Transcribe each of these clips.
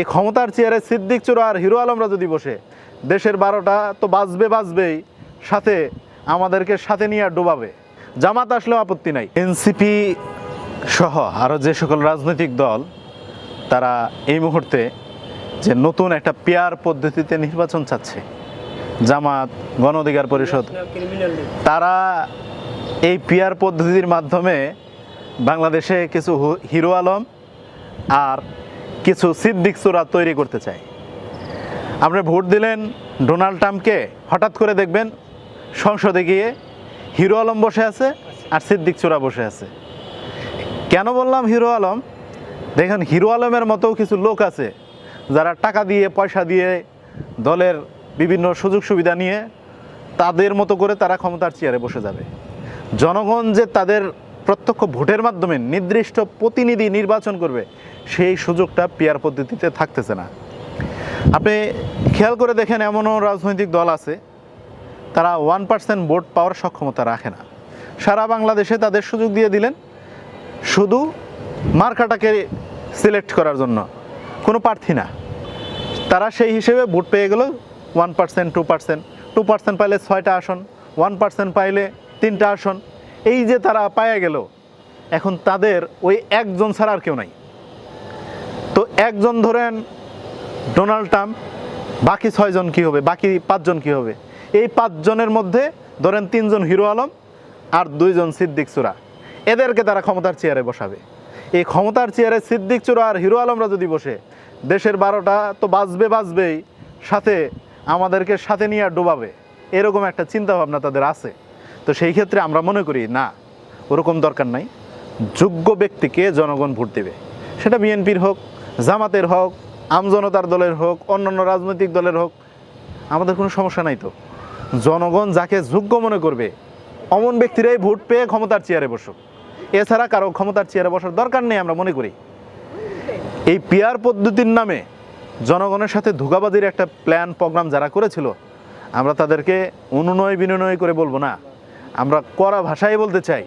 এই ক্ষমতার চেয়ারে সিদ্দিক চোরা আর হিরো আলমরা যদি বসে, দেশের বারোটা তো বাজবে বাজবেই, সাথে আমাদেরকে সাথে নিয়ে আর ডোবাবে। জামাত আসলেও আপত্তি নাই। এনসিপি সহ আরও যে সকল রাজনৈতিক দল, তারা এই মুহূর্তে যে নতুন একটা পেয়ার পদ্ধতিতে নির্বাচন চাচ্ছে, জামাত, গণ অধিকার পরিষদ, তারা এই পিয়ার পদ্ধতির মাধ্যমে বাংলাদেশে কিছু হিরো আলম আর কিছু সিদ্দিক চোরা তৈরি করতে চায় আপনি ভোট দিলেন ডোনাল্ড ট্রাম্পকে, হঠাৎ করে দেখবেন সংসদে গিয়ে হিরো আলম বসে আছে আর সিদ্দিক চোরা বসে আছে। কেন বললাম হিরো আলম? দেখেন, হিরো আলমের মতো কিছু লোক আছে যারা টাকা দিয়ে, পয়সা দিয়ে দলের বিভিন্ন সুযোগ সুবিধা নিয়ে তাদের মতো করে তারা ক্ষমতার চেয়ারে বসে যাবে। জনগণ যে তাদের প্রত্যক্ষ ভোটের মাধ্যমে নির্দিষ্ট প্রতিনিধি নির্বাচন করবে, সেই সুযোগটা পিয়ার পদ্ধতিতে থাকতেছে না। আপনি খেয়াল করে দেখেন এমনও রাজনৈতিক দল আছে, তারা ওয়ান পার্সেন্ট ভোট পাওয়ার সক্ষমতা রাখে না। সারা বাংলাদেশে তাদের সুযোগ দিয়ে দিলেন, শুধু মার্কাটাকে সিলেক্ট করার জন্য, কোনো প্রার্থী না। তারা সেই হিসেবে ভোট পেয়ে গেল one percent two percent two percent পাইলে ছয়টা আসন ওয়ান পার্সেন্ট পাইলে তিনটা আসন এই যে তারা পায়ে গেল, এখন তাদের ওই একজন ছাড়া আর কেউ নাই। তো একজন ধরেন ডোনাল্ড ট্রাম্প, বাকি ছয়জন কি হবে, বাকি পাঁচজন কি হবে? এই পাঁচজনের মধ্যে ধরেন তিনজন হিরো আলম আর দুইজন সিদ্দিক চূড়া। এদেরকে তারা ক্ষমতার চেয়ারে বসাবে। এই ক্ষমতার চেয়ারে সিদ্দিক চূড়া আর হিরো আলমরা যদি বসে, দেশের বারোটা তো বাজবে বাজবেই, সাথে আমাদেরকে সাথে নিয়ে আর ডোবাবে। এরকম একটা চিন্তাভাবনা তাদের আছে। তো সেই ক্ষেত্রে আমরা মনে করি, না, ওরকম দরকার নাই। যোগ্য ব্যক্তিকে জনগণ ভোট দেবে। সেটা বিএনপির হোক, জামাতের হোক আমজনতার দলের হোক, অন্যান্য রাজনৈতিক দলের হোক, আমাদের কোনো সমস্যা নাই তো। জনগণ যাকে যোগ্য মনে করবে, অমন ব্যক্তিরাই ভোট পেয়ে ক্ষমতার চেয়ারে বসুক। এছাড়া কারও ক্ষমতার চেয়ারে বসার দরকার নেই আমরা মনে করি। এই পিয়ার পদ্ধতির নামে জনগণের সাথে ধোকাবাজির একটা প্ল্যান প্রোগ্রাম যারা করেছিল, আমরা তাদেরকে অনুনয় বিনয় করে বলব না। আমরা কড়া ভাষায় বলতে চাই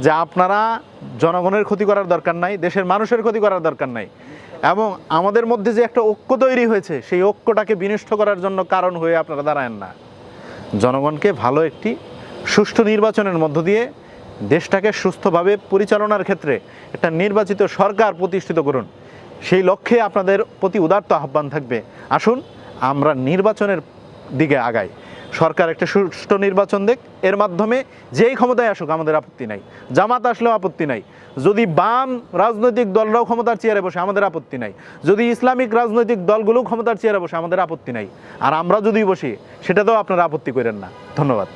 যে আপনারা জনগণের ক্ষতি করার দরকার নাই, দেশের মানুষের ক্ষতি করার দরকার নাই। এবং আমাদের মধ্যে যে একটা ঐক্য তৈরি হয়েছে, সেই ঐক্যটাকে বিনষ্ট করার জন্য কারণ হয়ে আপনারা দাঁড়ায়েন না। জনগণকে ভালো একটি সুষ্ঠু নির্বাচনের মধ্য দিয়ে দেশটাকে সুস্থভাবে পরিচালনার ক্ষেত্রে একটা নির্বাচিত সরকার প্রতিষ্ঠিত করুন। সেই লক্ষ্যে আপনাদের প্রতি উদার্ত আহ্বান থাকবে। আসুন, আমরা নির্বাচনের দিকে আগাই। সরকার একটা সুষ্ঠু নির্বাচন দেখ, এর মাধ্যমে যেই ক্ষমতায় আসুক আমাদের আপত্তি নাই। জামাত আসলেও আপত্তি নাই। যদি বাম রাজনৈতিক দলরাও ক্ষমতার চেয়ারে বসে, আমাদের আপত্তি নাই। যদি ইসলামিক রাজনৈতিক দলগুলো ক্ষমতার চেয়ারে বসে, আমাদের আপত্তি নাই। আর আমরা যদি বসি, সেটাতেও আপনারা আপত্তি করেন না। ধন্যবাদ।